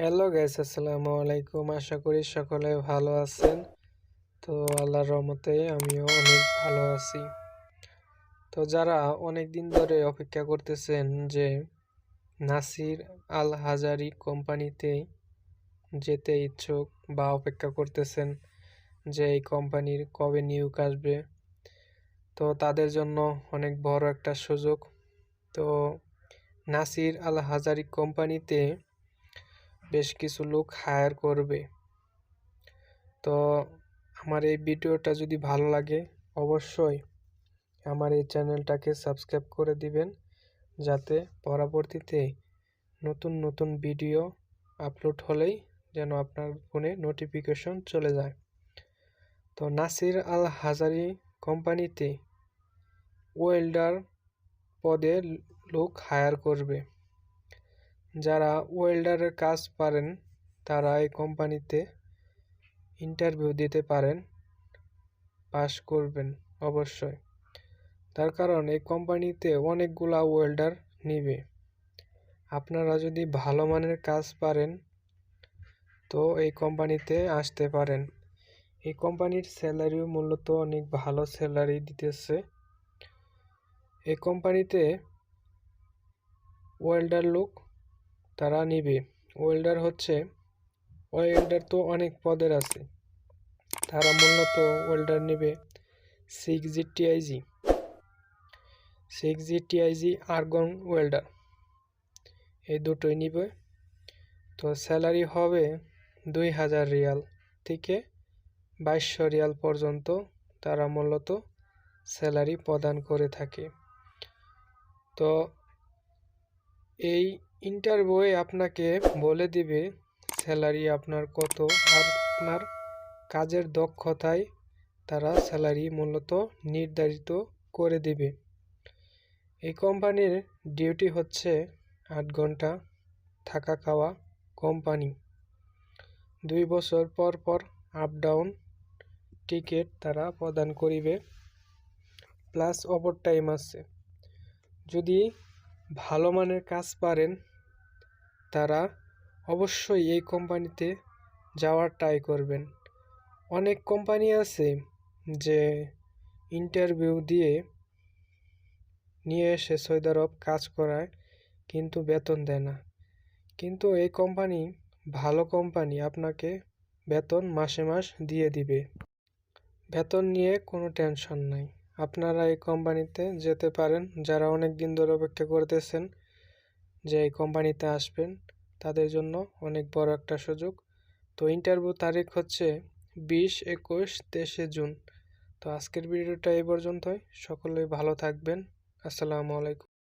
Hello guys আসসালামু আলাইকুম আশা করি সকলে ভালো আছেন। তো আল্লাহর রহমতে আমিও অনেক ভালো আছি। তো যারা অনেক দিন ধরে অপেক্ষা করতেছেন যে নাসির আল হাজারি কোম্পানিতে যেতে ইচ্ছুক বা অপেক্ষা করতেছেন যে এই কোম্পানির কবে নিয়োগ আসবে, তো তাদের জন্য অনেক বড় একটা সুযোগ। তো নাসির আল হাজারি কোম্পানিতে বেশ কিছু লোক হায়ার করবে। তো আমার এই ভিডিওটা যদি ভালো লাগে, অবশ্যই আমার এই চ্যানেলটাকে সাবস্ক্রাইব করে দিবেন, যাতে পরবর্তীতে নতুন নতুন ভিডিও আপলোড হলেই যেন আপনার ফোনে নোটিফিকেশন চলে যায়। তো নাসির আল হাজারি কোম্পানিতে ওয়েল্ডার পদে লোক হায়ার করবে। যারা ওয়েল্ডারের কাজ পারেন, তারা এই কোম্পানিতে ইন্টারভিউ দিতে পারেন, পাস করবেন অবশ্যই। তার কারণ, এই কোম্পানিতে অনেকগুলা ওয়েল্ডার নিবে। আপনারা যদি ভালো মানের কাজ পারেন, তো এই কোম্পানিতে আসতে পারেন। এই কোম্পানির স্যালারিও মূলত অনেক ভালো স্যালারি দিতেছে। এই কোম্পানিতে ওয়েল্ডার লোক তারা নিবে। ওয়েল্ডার হচ্ছে, ওয়েল্ডার তো অনেক পদের আছে। তারা মূলত ওয়েল্ডার নেবে six G TIG six G TIG argon welder এই দুটোই নিবে। তো স্যালারি হবে দুই হাজার রিয়াল থেকে বাইশশো রিয়াল পর্যন্ত তারা মূলত স্যালারি প্রদান করে থাকে। তো এই ইন্টারভিউয়ে আপনাকে বলে দিবে স্যালারি আপনার কত আর আপনার কাজের দক্ষতায় তারা স্যালারি মূলত নির্ধারিত করে দিবে। এই কোম্পানির ডিউটি হচ্ছে আট ঘণ্টা থাকা খাওয়া কোম্পানি। দুই বছর পর পর আপ ডাউন টিকিট তারা প্রদান করিবে। প্লাস ওভার টাইম আছে। যদি ভালো মানের কাজ পারেন তারা অবশ্যই এই কোম্পানিতে যাওয়ার ট্রাই করবেন। অনেক কোম্পানি আছে যে ইন্টারভিউ দিয়ে নিয়ে এসে সৌদি আরব কাজ করায় কিন্তু বেতন দেয় না। কিন্তু এই কোম্পানি ভালো কোম্পানি আপনাকে বেতন মাসে মাস দিয়ে দিবে। বেতন নিয়ে কোনো টেনশন নাই। আপনারা এই কোম্পানিতে যেতে পারেন। যারা অনেক দিন ধরে অপেক্ষা করতেছেন যে এই কোম্পানিতে আসবেন, তাদের জন্য অনেক বড় একটা সুযোগ। তো ইন্টারভিউ তারিখ হচ্ছে বিশ একুশ তেইশে জুন। তো আজকের ভিডিওটা এই পর্যন্তই। সকলেই ভালো থাকবেন। আসসালামু আলাইকুম।